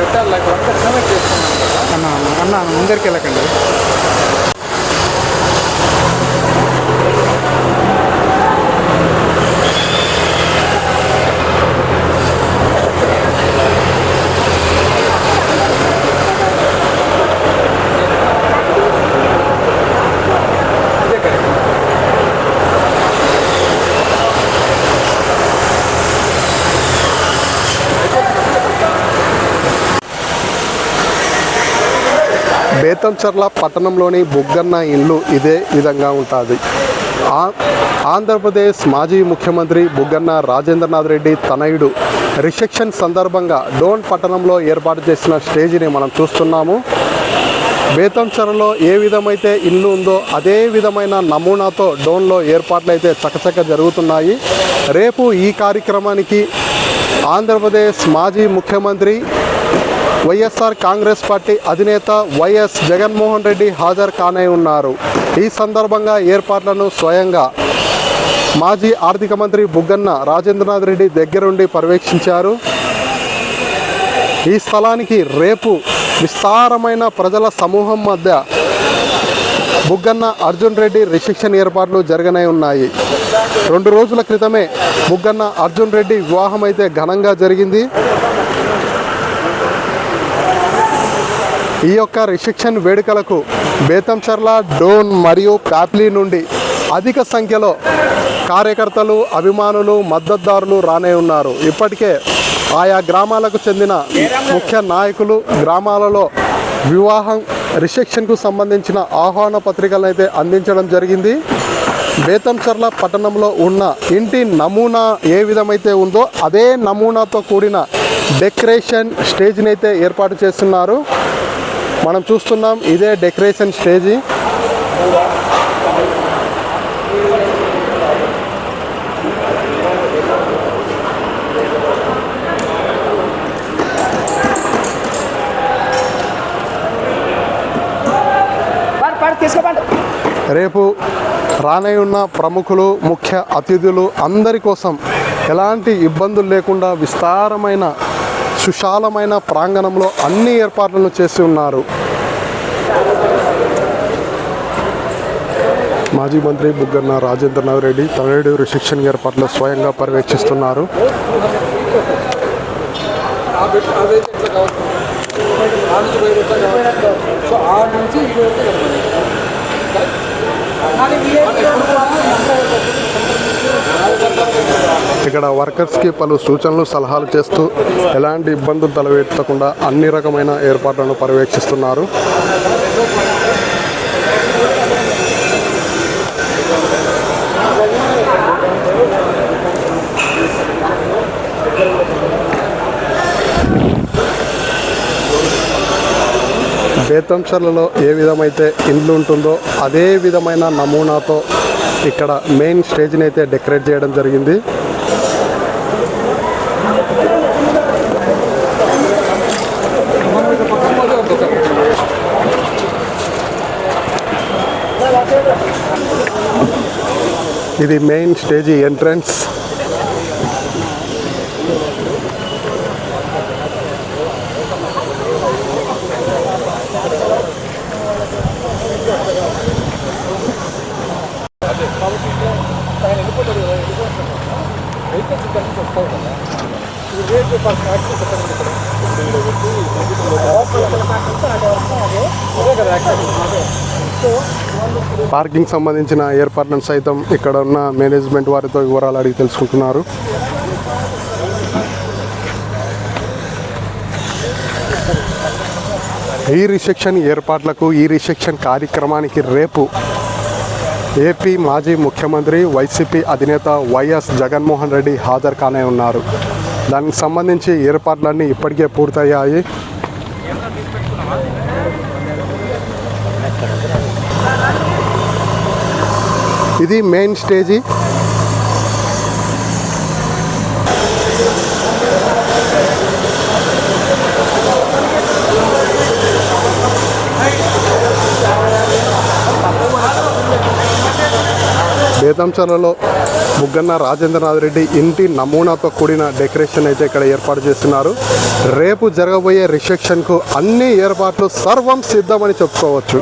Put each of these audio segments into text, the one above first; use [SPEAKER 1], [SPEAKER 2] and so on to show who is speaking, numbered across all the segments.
[SPEAKER 1] పెట్టాలి. ఇక్కడ అంతా చేసుకున్నాను చేసుకున్నాం కదా.
[SPEAKER 2] అన్న అన్న అన్న ముందరికి వెళ్ళకండి.
[SPEAKER 3] బేతంచర్ల పట్టణంలోని బుగ్గన్న ఇల్లు ఇదే విధంగా ఉంటుంది. ఆంధ్రప్రదేశ్ మాజీ ముఖ్యమంత్రి బుగ్గన్న రాజేంద్రనాథ్ రెడ్డి తనయుడు. రిసెప్షన్ సందర్భంగా డోన్ పట్టణంలో ఏర్పాటు చేసిన స్టేజిని మనం చూస్తున్నాము. బేతంచరలో ఏ విధమైతే ఇల్లు ఉందో అదే విధమైన నమూనాతో డోన్లో ఏర్పాట్లు అయితే చకచక జరుగుతున్నాయి. రేపు ఈ కార్యక్రమానికి ఆంధ్రప్రదేశ్ మాజీ ముఖ్యమంత్రి వైఎస్ఆర్ కాంగ్రెస్ పార్టీ అధినేత వైఎస్ జగన్మోహన్ రెడ్డి హాజరు కానే ఉన్నారు. ఈ సందర్భంగా ఏర్పాట్లను స్వయంగా మాజీ ఆర్థిక మంత్రి బుగ్గన్న రాజేంద్రనాథ్ రెడ్డి దగ్గరుండి పర్యవేక్షించారు. ఈ స్థలానికి రేపు విస్తారమైన ప్రజల సమూహం మధ్య బుగ్గన్న అర్జున్ రెడ్డి రిసెప్షన్ ఏర్పాట్లు జరగనే ఉన్నాయి. రెండు రోజుల క్రితమే బుగ్గన్న అర్జున్ రెడ్డి వివాహం అయితే ఘనంగా జరిగింది. ఈ యొక్క రిసెప్షన్ వేడుకలకు బేతంచర్ల డోన్ మరియు ప్యాప్లీ నుండి అధిక సంఖ్యలో కార్యకర్తలు అభిమానులు మద్దతుదారులు రానే ఉన్నారు. ఇప్పటికే ఆయా గ్రామాలకు చెందిన ముఖ్య నాయకులు గ్రామాలలో వివాహం రిసెప్షన్కు సంబంధించిన ఆహ్వాన పత్రికలను అయితే అందించడం జరిగింది. బేతంచర్ల పట్టణంలో ఉన్న ఇంటి నమూనా ఏ విధమైతే ఉందో అదే నమూనాతో కూడిన డెకరేషన్ స్టేజ్ని అయితే ఏర్పాటు చేస్తున్నారు. మనం చూస్తున్నాం ఇదే డెకరేషన్ స్టేజీ. రేపు రానే ఉన్న ప్రముఖులు ముఖ్య అతిథులు అందరి కోసం ఎలాంటి ఇబ్బందులు లేకుండా విస్తారమైన సుశాలమైన ప్రాంగణంలో అన్ని ఏర్పాట్లను చేసి ఉన్నారు. మాజీ మంత్రి బుగ్గన్న రాజేంద్రనాథ్ రెడ్డి తమిళూరు శిక్షణ ఏర్పాట్లు స్వయంగా పర్యవేక్షిస్తున్నారు.
[SPEAKER 1] నుంచి
[SPEAKER 3] ఇక్కడ వర్కర్స్కి పలు సూచనలు సలహాలు చేస్తూ ఎలాంటి ఇబ్బందులు తలవెత్తకుండా అన్ని రకమైన ఏర్పాట్లను పర్యవేక్షిస్తున్నారు. బేతంచర్లలో ఏ విధమైతే ఇండ్లు ఉంటుందో అదే విధమైన నమూనాతో ఇక్కడ మెయిన్ స్టేజ్ని అయితే డెకరేట్ చేయడం జరిగింది. ఇది మెయిన్ స్టేజ్ ఎంట్రన్స్
[SPEAKER 1] వెహికల్స్ ఇక్కడ నుంచి వస్తావు కదా ఇది రేట్ పర్ యాక్సెస్ ఎక్కడ ఉంది ఇక్కడ అదే కదా యాక్సెస్
[SPEAKER 3] పార్కింగ్ సంబంధించిన ఏర్పాట్లను సైతం ఇక్కడ ఉన్న మేనేజ్మెంట్ వారితో వివరాలు అడిగి తెలుసుకుంటున్నారు. ఈ రిసెప్షన్ ఏర్పాట్లకు ఈ రిసెప్షన్ కార్యక్రమానికి రేపు ఏపీ మాజీ ముఖ్యమంత్రి వైసీపీ అధినేత వైఎస్ జగన్మోహన్ రెడ్డి హాజరు కానే ఉన్నారు. దానికి సంబంధించి ఏర్పాట్లన్నీ ఇప్పటికే పూర్తయ్యాయి. ఇది మెయిన్ స్టేజీ బేతంచర్లలో ముగ్గన్న రాజేంద్రనాథ్ రెడ్డి ఇంటి నమూనాతో కూడిన డెకరేషన్ అయితే ఇక్కడ ఏర్పాటు చేస్తున్నారు. రేపు జరగబోయే రిసెప్షన్కు అన్ని ఏర్పాట్లు సర్వం సిద్ధమని చెప్పుకోవచ్చు.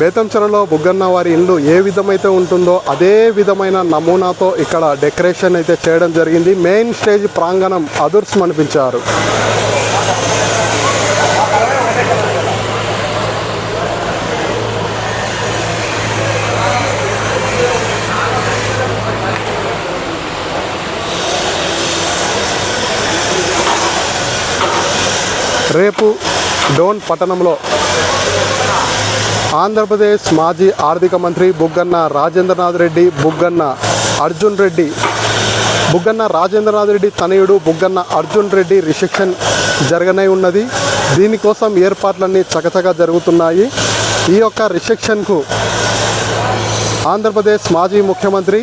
[SPEAKER 3] బేతంచెరలో బుగ్గన్న వారి ఇల్లు ఏ విధమైతే ఉంటుందో అదే విధమైన నమూనాతో ఇక్కడ డెకరేషన్ అయితే చేయడం జరిగింది. మెయిన్ స్టేజ్ ప్రాంగణం అదుర్స్ అనిపించారు రేపు డోన్ పట్టణంలో ఆంధ్రప్రదేశ్ మాజీ ఆర్థిక మంత్రి బుగ్గన్న రాజేంద్రనాథ్ రెడ్డి బుగ్గన్న అర్జున్ రెడ్డి బుగ్గన్న రాజేంద్రనాథ్ రెడ్డి తనయుడు బుగ్గన్న అర్జున్ రెడ్డి రిసెప్షన్ జరగనై ఉన్నది. దీనికోసం ఏర్పాట్లన్నీ చకచకా జరుగుతున్నాయి. ఈ యొక్క రిసెప్షన్కు ఆంధ్రప్రదేశ్ మాజీ ముఖ్యమంత్రి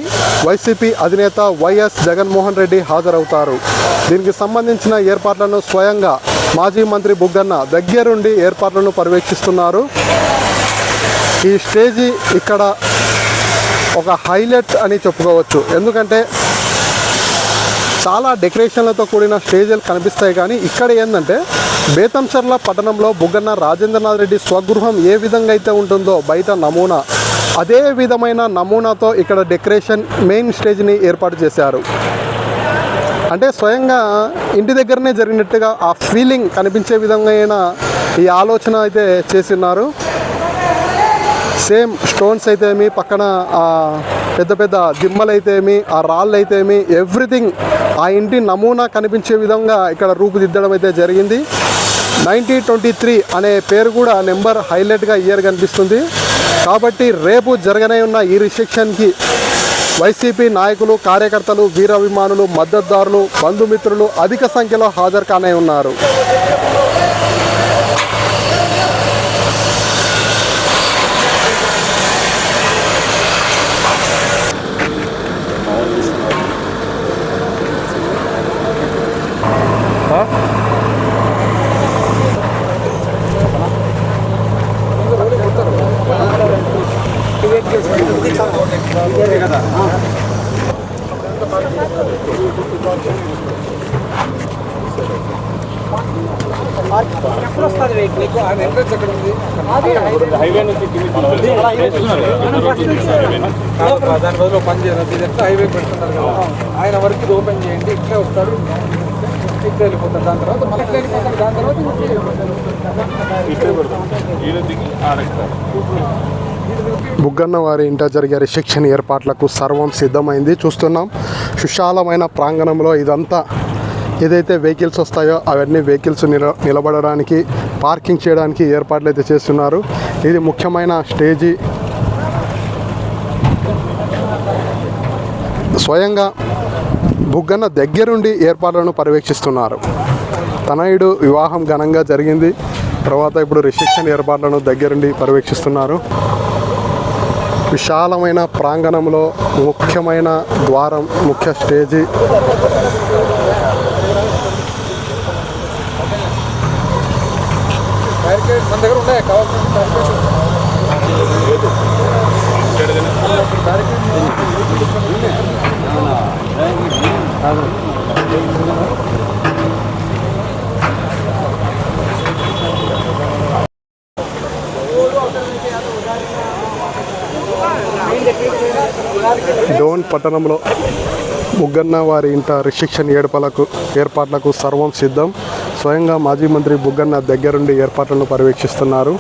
[SPEAKER 3] వైసీపీ అధినేత వైఎస్ జగన్మోహన్ రెడ్డి హాజరవుతారు. దీనికి సంబంధించిన ఏర్పాట్లను స్వయంగా మాజీ మంత్రి బుగ్గన్న దగ్గరుండి ఏర్పాట్లను పర్యవేక్షిస్తున్నారు. ఈ స్టేజీ ఇక్కడ ఒక హైలైట్ అని చెప్పుకోవచ్చు. ఎందుకంటే చాలా డెకరేషన్లతో కూడిన స్టేజీలు కనిపిస్తాయి కానీ ఇక్కడ ఏంటంటే బేతంచర్ల పట్టణంలో బుగ్గన్న రాజేంద్రనాథ్ రెడ్డి స్వగృహం ఏ విధంగా అయితే ఉంటుందో బయట నమూనా అదే విధమైన నమూనాతో ఇక్కడ డెకరేషన్ మెయిన్ స్టేజ్ని ఏర్పాటు చేశారు. అంటే స్వయంగా ఇంటి దగ్గరనే జరిగినట్టుగా ఆ ఫీలింగ్ కనిపించే విధంగా అయిన ఈ ఆలోచన అయితే చేసినారు. సేమ్ స్టోన్స్ అయితేమి పక్కన పెద్ద పెద్ద దిమ్మలు అయితేమి ఆ రాళ్ళు అయితేమి ఎవ్రీథింగ్ ఆ ఇంటి నమూనా కనిపించే విధంగా ఇక్కడ రూపుదిద్దడం అయితే జరిగింది. నైన్టీన్ ట్వంటీ త్రీ అనే పేరు కూడా నెంబర్ హైలైట్గా ఇయర్ కనిపిస్తుంది. కాబట్టి రేపు జరగనే ఉన్న ఈ రిసెప్షన్కి వైసీపీ నాయకులు కార్యకర్తలు వీరాభిమానులు మద్దతుదారులు బంధుమిత్రులు అధిక సంఖ్యలో హాజరు కానే ఉన్నారు.
[SPEAKER 1] ఎప్పుడు వస్తుంది మీకు ఆయన ఎంట్రెన్స్ ఎక్కడ ఉంది
[SPEAKER 4] హైవే నుంచి
[SPEAKER 1] దాని బదులు పని చేయదు ఇది ఎట్లా? హైవే పెడుతున్నారు కదా. ఆయన వరకు ఓపెన్ చేయండి. ఇట్లా వస్తాడు ఇట్లా దాని తర్వాత మళ్ళీ ఇట్లా దాని తర్వాత ఇట్లా
[SPEAKER 4] పెడతాం.
[SPEAKER 3] బుగ్గన్న వారి ఇంట జరిగే రిసెప్షన్ ఏర్పాట్లకు సర్వం సిద్ధమైంది. చూస్తున్నాం. సుశాలమైన ప్రాంగణంలో ఇదంతా ఏదైతే వెహికల్స్ వస్తాయో అవన్నీ వెహికల్స్ నిల నిలబడడానికి పార్కింగ్ చేయడానికి ఏర్పాట్లు అయితే చేస్తున్నారు. ఇది ముఖ్యమైన స్టేజీ. స్వయంగా బుగ్గన్న దగ్గరుండి ఏర్పాట్లను పర్యవేక్షిస్తున్నారు. తనయుడు వివాహం ఘనంగా జరిగింది. తర్వాత ఇప్పుడు రిసెప్షన్ ఏర్పాట్లను దగ్గరుండి పర్యవేక్షిస్తున్నారు. విశాలమైన ప్రాంగణంలో ముఖ్యమైన ద్వారం ముఖ్య స్టేజీ.
[SPEAKER 1] మన
[SPEAKER 3] డోన్ పట్టణంలో బుగ్గన్న వారి ఇంట రిస్ట్రిక్షన్ ఏర్పాట్లకు ఏర్పాట్లకు సర్వం సిద్ధం. స్వయంగా మాజీ మంత్రి బుగ్గన్న దగ్గరుండి ఏర్పాట్లను పర్యవేక్షిస్తున్నారు.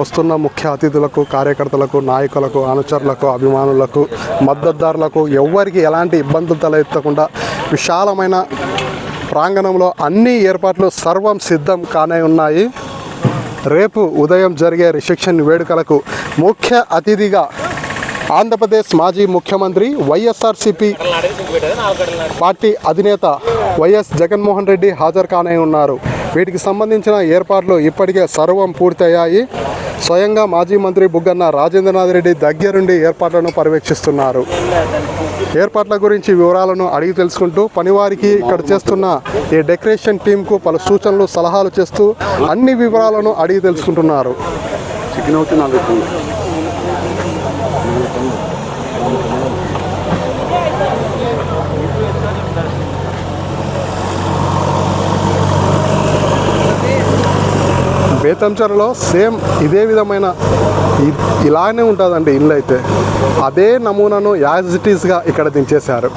[SPEAKER 3] వస్తున్న ముఖ్య అతిథులకు కార్యకర్తలకు నాయకులకు అనుచరులకు అభిమానులకు మద్దతుదారులకు ఎవ్వరికి ఎలాంటి ఇబ్బందులు తలెత్తకుండా విశాలమైన ప్రాంగణంలో అన్ని ఏర్పాట్లు సర్వం సిద్ధం కానే ఉన్నాయి. రేపు ఉదయం జరిగే రిసెప్షన్ వేడుకలకు ముఖ్య అతిథిగా ఆంధ్రప్రదేశ్ మాజీ ముఖ్యమంత్రి వైఎస్ఆర్సిపి పార్టీ అధినేత వైఎస్ జగన్మోహన్ రెడ్డి హాజరు కానే ఉన్నారు. వీటికి సంబంధించిన ఏర్పాట్లు ఇప్పటికే సర్వం పూర్తయ్యాయి. స్వయంగా మాజీ మంత్రి బుగ్గన్న రాజేంద్రనాథ్ రెడ్డి దగ్గరుండి ఏర్పాట్లను పర్యవేక్షిస్తున్నారు. ఏర్పాట్ల గురించి వివరాలను అడిగి తెలుసుకుంటూ పనివారికి ఇక్కడ చేస్తున్న ఈ డెకరేషన్ టీంకు పలు సూచనలు సలహాలు చేస్తూ అన్ని వివరాలను అడిగి తెలుసుకుంటున్నారు. బేతంచెరలో సేమ్ ఇదే విధమైన ఇ- ఇలానే ఉంటుందండి ఇల్లు అయితే. అదే నమూనాను యాజ్ ఇట్ ఈస్గా ఇక్కడ దించేశారు.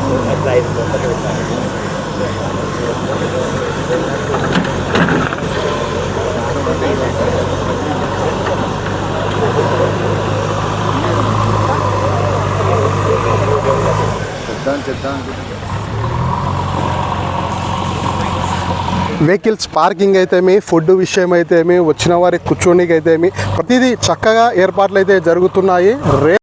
[SPEAKER 3] వెహికల్స్ పార్కింగ్ అయితేమి ఫుడ్ విషయం అయితేమి వచ్చిన వారికి కూర్చోనికి అయితేమి ప్రతిదీ చక్కగా ఏర్పాట్లు అయితే జరుగుతున్నాయి. రే